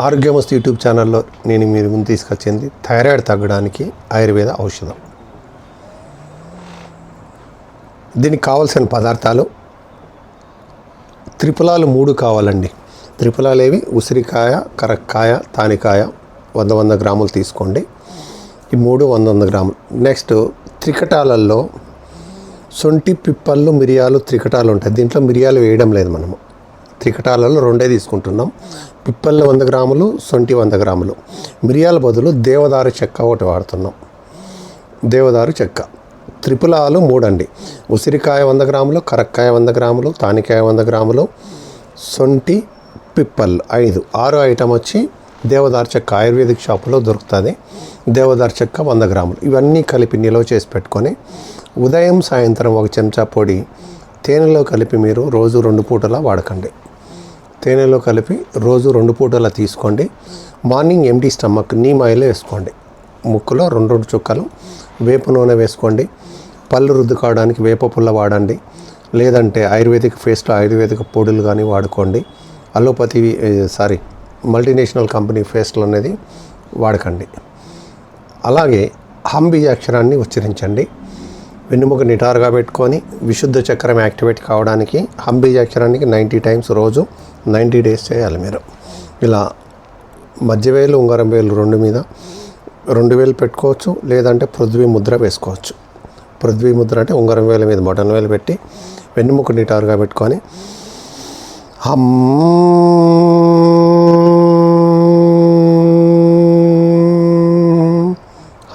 ఆరోగ్యమస్తు YouTube ఛానల్లో నేను మీరు ముందు తీసుకొచ్చింది థైరాయిడ్ తగ్గడానికి ఆయుర్వేద ఔషధం. దీనికి కావాల్సిన పదార్థాలు త్రిపులాలు మూడు కావాలండి. త్రిపులాలు ఏవి? ఉసిరికాయ కరక్కాయ తానికాయ వంద వంద గ్రాములు తీసుకోండి. ఈ మూడు వంద వంద గ్రాములు. నెక్స్ట్ త్రికటాలలో సొంటి పిప్పళ్ళు మిరియాలు త్రికటాలు ఉంటాయి. దీంట్లో మిరియాలు వేయడం లేదు మనము. త్రికటాలలో రెండే తీసుకుంటున్నాం. పిప్పళ్ళు వంద గ్రాములు సొంటి వంద గ్రాములు. మిరియాల బదులు దేవదారు చెక్క ఒకటి వాడుతున్నాం. దేవదారు చెక్క. త్రిపులాలు మూడండి. ఉసిరికాయ వంద గ్రాములు కరక్కాయ వంద గ్రాములు తానికాయ వంద గ్రాములు సొంటి పిప్పల్ ఐదు. ఆరు ఐటమ్ వచ్చి దేవదారు చెక్క ఆయుర్వేదిక్ షాపులో దొరుకుతుంది. దేవదారు చెక్క వంద గ్రాములు. ఇవన్నీ కలిపి నిల్వ చేసి పెట్టుకొని ఉదయం సాయంత్రం ఒక చెంచా పొడి తేనెలో కలిపి మీరు రోజు రెండు పూటలా వాడకండి. తేనెలో కలిపి రోజు రెండు పూటలా తీసుకోండి. Morning empty stomach neem oil వేసుకోండి. ముక్కులో రెండు రెండు చుక్కలు వేప నూనె వేసుకోండి. పళ్ళు రుద్దుకోవడానికి వేప పుల్ల వాడండి. లేదంటే ఆయుర్వేదిక్ ఫేస్లో ఆయుర్వేదిక పొడులు కానీ వాడుకోండి. అలోపతి సారీ మల్టీనేషనల్ కంపెనీ ఫేస్లు అనేది వాడకండి. అలాగే హం బీజాక్షరాన్ని ఉచ్చరించండి. వెన్నుముక నిటారుగా పెట్టుకొని విశుద్ధ చక్రం యాక్టివేట్ కావడానికి హంబీ చక్రానికి నైంటీ టైమ్స్ రోజు నైంటీ డేస్ చేయాలి మీరు. ఇలా మధ్యవేలు ఉంగరం వేలు రెండు మీద రెండు వేలు పెట్టుకోవచ్చు లేదంటే పృథ్వీ ముద్ర వేసుకోవచ్చు. పృథ్వీ ముద్ర అంటే ఉంగరం వేల మీద బటన్ వేలు పెట్టి వెన్నుముక నిటారుగా పెట్టుకొని హమ్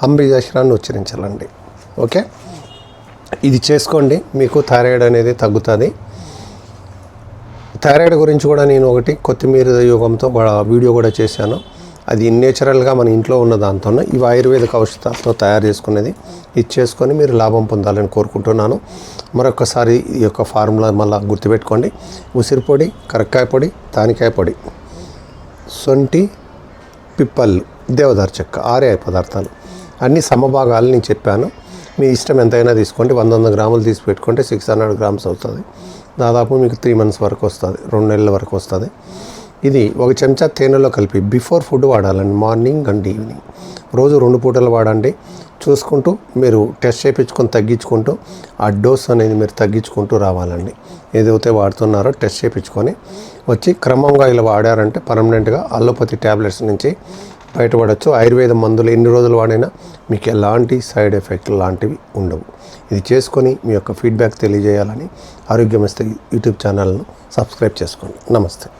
హంబీ బీజాక్షరాన్ని ఉచ్చరించాలండి. ఓకే? ఇది చేసుకోండి మీకు థైరాయిడ్ అనేది తగ్గుతుంది. థైరాయిడ్ గురించి కూడా నేను ఒకటి కొత్తిమీర యోగంతో వీడియో కూడా చేశాను. అది నేచురల్గా మన ఇంట్లో ఉన్న దాంతో ఇవి ఆయుర్వేదిక ఔషధాలతో తయారు చేసుకునేది. ఇది చేసుకొని మీరు లాభం పొందాలని కోరుకుంటున్నాను. మరొకసారి ఈ యొక్క ఫార్ములా మళ్ళీ గుర్తుపెట్టుకోండి. ఉసిరి పొడి కరక్కాయ పొడి తానికాయ పొడి. సొంటి పిప్పళ్ళు దేవదారు చెక్క ఆరే పదార్థాలు. అన్ని సమభాగాలు నేను చెప్పాను. మీ ఇష్టం ఎంతైనా తీసుకోండి. వంద వంద గ్రాములు తీసి పెట్టుకుంటే సిక్స్ హండ్రెడ్ గ్రామ్స్ అవుతుంది. దాదాపు మీకు త్రీ మంత్స్ వరకు వస్తుంది. రెండు నెలల వరకు వస్తుంది. ఇది ఒక చెంచా తేనెలో కలిపి బిఫోర్ ఫుడ్ వాడాలండి. మార్నింగ్ అండ్ ఈవినింగ్ రోజు రెండు పూటలు వాడండి. చూసుకుంటూ మీరు టెస్ట్ చేయించుకొని తగ్గించుకుంటూ ఆ డోస్ అనేది మీరు తగ్గించుకుంటూ రావాలండి. ఏదైతే వాడుతున్నారో టెస్ట్ చేయించుకొని వచ్చి క్రమంగా ఇలా వాడారంటే పర్మనెంట్గా అల్లోపతి ట్యాబ్లెట్స్ నుంచి బయటపడవచ్చు ఆయుర్వేద మందులు ఎన్ని రోజులు వాడినా మీకు ఎలాంటి సైడ్ ఎఫెక్ట్ లాంటివి ఉండవు. ఇది చేసుకొని మీ యొక్క ఫీడ్బ్యాక్ తెలియజేయాలని ఆరోగ్యమస్తే యూట్యూబ్ ఛానల్ను సబ్స్క్రైబ్ చేసుకోండి. నమస్తే.